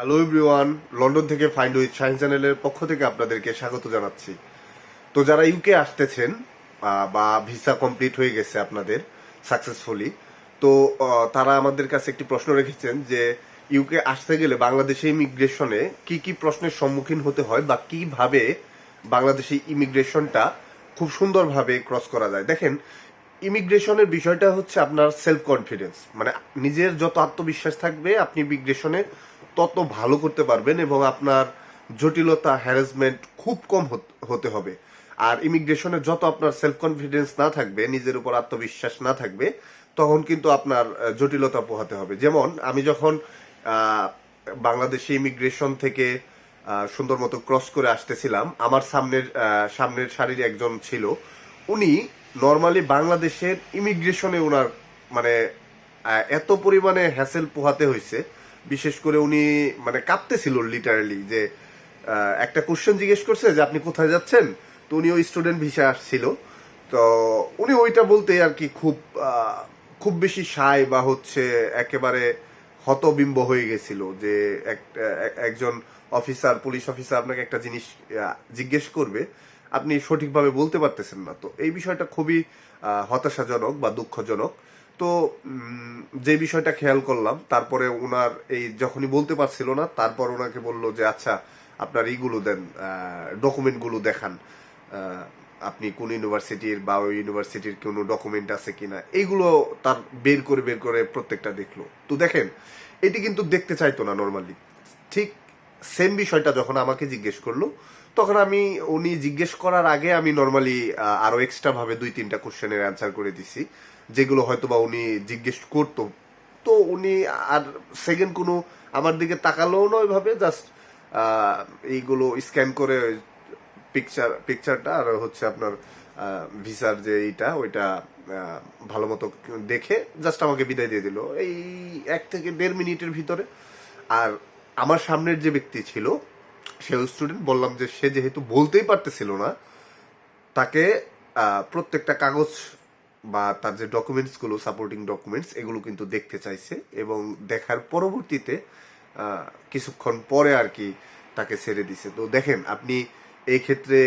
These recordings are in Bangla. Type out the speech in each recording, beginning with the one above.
হ্যালো এভরিওয়ান লন্ডন থেকে ফাইন্ড উইথ শাহিন চ্যানেলের পক্ষ থেকে আপনাদেরকে স্বাগত জানাচ্ছি। তো যারা ইউকে আসতেছেন বা ভিসা কমপ্লিট হয়ে গেছে আপনাদের সাকসেসফুলি তো তারা আমাদের কাছে একটি প্রশ্ন রেখেছেন যে ইউকে আসতে গেলে বাংলাদেশে ইমিগ্রেশনে কি কি প্রশ্নের সম্মুখীন হতে হয় বা কীভাবে বাংলাদেশি ইমিগ্রেশনটা খুব সুন্দরভাবে ক্রস করা যায়। দেখেন ইমিগ্রেশনের বিষয়টা হচ্ছে আপনার সেলফ কনফিডেন্স মানে নিজের যত আত্মবিশ্বাস থাকবে, আপনি ইমিগ্রেশনে তত ভালো করতে পারবেন এবং আপনার জটিলতা হ্যারাসমেন্ট খুব কম হত- হবে। আর ইমিগ্রেশনে যত আপনার সেলফ কনফিডেন্স না থাকবে, নিজের উপর আত্মবিশ্বাস না থাকবে, তখন কিন্তু আপনার জটিলতা পোহাতে হবে। যেমন, আমি যখন বাংলাদেশে ইমিগ্রেশন থেকে সুন্দর মতো ক্রস করে আসতেছিলাম, আমার সামনের সামনের সারির একজন ছিল, উনি নর্মালি বাংলাদেশের ইমিগ্রেশনে ওনার মানে এত পরিমাণে হ্যাসেল পোহাতে হয়েছে বিশেষ করে উনি মানে কাঁপতেছিল লিটারালি যে একটা কোশ্চেন জিজ্ঞেস করছে যে, আপনি কোথায় যাচ্ছেন? তো উনি ওই স্টুডেন্ট ভিসা আসছিল। তো উনি ওইটা বলতে আর কি খুব খুব বেশি সায় বা হচ্ছে একেবারে হতবিম্ব হয়ে গেছিল যে এক- এক- একজন অফিসার পুলিশ অফিসার আপনাকে একটা জিনিস জিজ্ঞেস করবে। আপনি সঠিকভাবে বলতে পারতেছেন না। তো এই বিষয়টা খুবই হতাশাজনক বা দুঃখজনক। তো যে বিষয়টা খেয়াল করলাম, তারপরে ওনার এই যখনই বলতে পারছিল না, তারপর ওনাকে বলল যে আচ্ছা আপনার এইগুলো দেন ডকুমেন্টগুলো দেখান আপনি কোন ইউনিভার্সিটির বা ওই ইউনিভার্সিটির কোনো ডকুমেন্ট আছে কিনা? এইগুলো তার বের করে বের করে প্রত্যেকটা দেখল। তো দেখেন, এটি কিন্তু দেখতে চাইতো না নর্মালি ঠিক সেম বিষয়টা যখন আমাকে জিজ্ঞেস করল তখন আমি, উনি জিজ্ঞেস করার আগে আমি নর্মালি আরও এক্সট্রা ভাবে দুই, তিনটা কোশ্চেনের অ্যান্সার করে দিছি, যেগুলো হয়তো বা উনি জিজ্ঞেস করতো। তো উনি আর সেকেন্ড কোনো আমার দিকে তাকালো না ওইভাবে জাস্ট এইগুলো স্ক্যান করে পিকচার পিকচারটা আর হচ্ছে আপনার ভিসার যে এইটা, ওইটা ভালো মতো দেখে জাস্ট আমাকে বিদায় দিয়ে দিল। এই এক থেকে দেড় মিনিটের ভিতরে আর আমার সামনের যে ব্যক্তি ছিল সে স্টুডেন্ট বললাম যে সে যেহেতু বলতেই পারতেছিল না, তাকে প্রত্যেকটা কাগজ বা তার যে ডকুমেন্টসগুলো সাপোর্টিং ডকুমেন্টস এগুলো কিন্তু দেখতে চাইছে এবং দেখার পরবর্তীতে কিছুক্ষণ পরে আর কি তাকে ছেড়ে দিছে। তো দেখেন, আপনি এই ক্ষেত্রে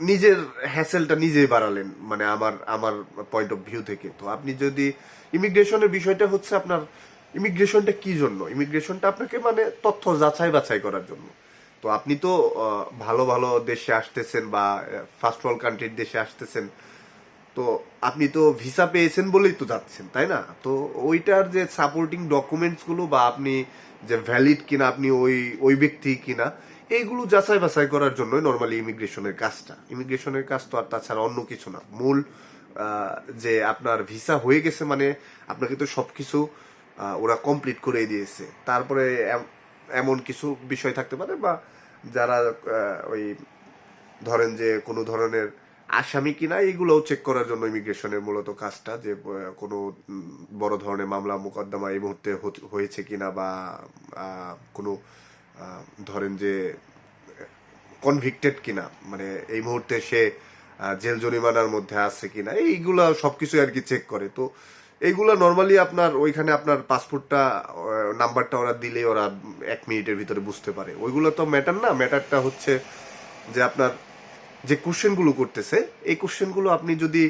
নিজের হ্যাসেলটা নিজেই বাড়ালেন মানে আমার আমার পয়েন্ট অফ ভিউ থেকে। তো আপনি যদি ইমিগ্রেশনের বিষয়টা হচ্ছে আপনার ইমিগ্রেশনটা কি জন্য? ইমিগ্রেশনটা আপনাকে মানে তথ্য যাচাই বাছাই করার জন্য। তো আপনি তো ভালো ভালো দেশে আসতেছেন বা ফার্স্ট ওয়ার্ল্ড কান্ট্রির দেশে আসতেছেন। তো আপনি তো ভিসা পেয়েছেন বলেই তো যাচ্ছেন তাই না? তো ওইটার যে সাপোর্টিং ডকুমেন্টসগুলো বা আপনি যে ভ্যালিড কিনা আপনি ওই ওই ব্যক্তি কিনা এইগুলো যাচাই বাছাই করার জন্যই নর্মালি ইমিগ্রেশনের কাজটা। ইমিগ্রেশনের কাজ তো আর তাছাড়া অন্য কিছু না। মূল যে আপনার ভিসা হয়ে গেছে মানে আপনাকে তো সবকিছু আহ, ওরা কমপ্লিট করে দিয়েছে। তারপরে এমন কিছু বিষয় থাকতে পারে বা যারা ওই ধরেন যে কোনো ধরনের আসামি কিনা এগুলোও চেক করার জন্য ইমিগ্রেশনের মূলত কাজটা যে কোনো বড় ধরনের মামলা মোকদ্দমা এই মুহূর্তে হয়েছে কিনা বা কোনো ধরেন যে কনভিক্টেড কিনা মানে এই মুহূর্তে সে জেল জরিমানার মধ্যে আছে কিনা, এইগুলা সবকিছু আর কি চেক করে। তো এইগুলা নর্মালি আপনার ওইখানে আপনার পাসপোর্টটা নাম্বারটা ওরা দিলে ওরা এক মিনিটের ভিতরে বুঝতে পারে। ওইগুলো তো ম্যাটার না ম্যাটারটা হচ্ছে যে আপনার যে কোশ্চেনগুলো করতেছে, এই কোশ্চেনগুলো আপনি যদি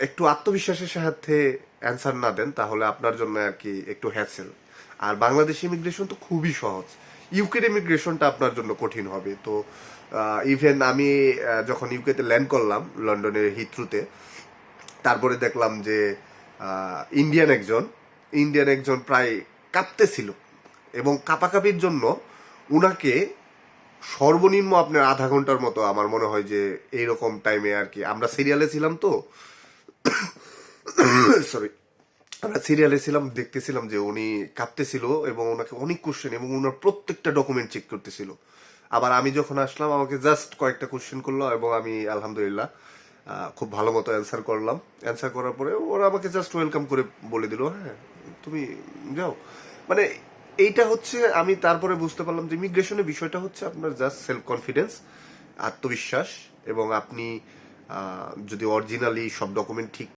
একটু আত্মবিশ্বাসের সাথে অ্যান্সার না দেন, তাহলে আপনার জন্য আর কি একটু হ্যাসেল আর বাংলাদেশ ইমিগ্রেশন তো খুবই সহজ। ইউকের ইমিগ্রেশনটা আপনার জন্য কঠিন হবে। তো ইভেন আমি যখন ইউকেতে ল্যান্ড করলাম লন্ডনের হিথ্রুতে তারপরে দেখলাম যে ইন্ডিয়ান একজন ইন্ডিয়ান একজন প্রায় কাঁপতেছিল। এবং কাপাকাপির জন্য উনাকে সর্বনিম্ন আপনার আধা ঘণ্টার মতো আমার মনে হয় যে এইরকম টাইমে আর কি। আমরা সিরিয়ালে ছিলাম তো। সরি আমরা সিরিয়ালে ছিলাম, দেখতেছিলাম যে উনি কাঁপতেছিল এবং ওনাকে অনেক কোশ্চেন এবং ওনার প্রত্যেকটা ডকুমেন্ট চেক করতেছিল। আবার আমি যখন আসলাম, আমাকে জাস্ট কয়েকটা কোশ্চেন করল এবং আমি আলহামদুলিল্লাহ খুব ভালো মতো অ্যান্সার করলাম। অ্যান্সার করার পরে ওরা আমাকে জাস্ট ওয়েলকাম করে বলে দিল হ্যাঁ তুমি যাও। মানে এইটা হচ্ছে, আমি তারপরে বুঝতে পারলাম যে ইমিগ্রেশনের বিষয়টা হচ্ছে আপনার জাস্ট সেলফ কনফিডেন্স আত্মবিশ্বাস এবং আপনি যদি অরিজিনালি সব ডকুমেন্ট ঠিক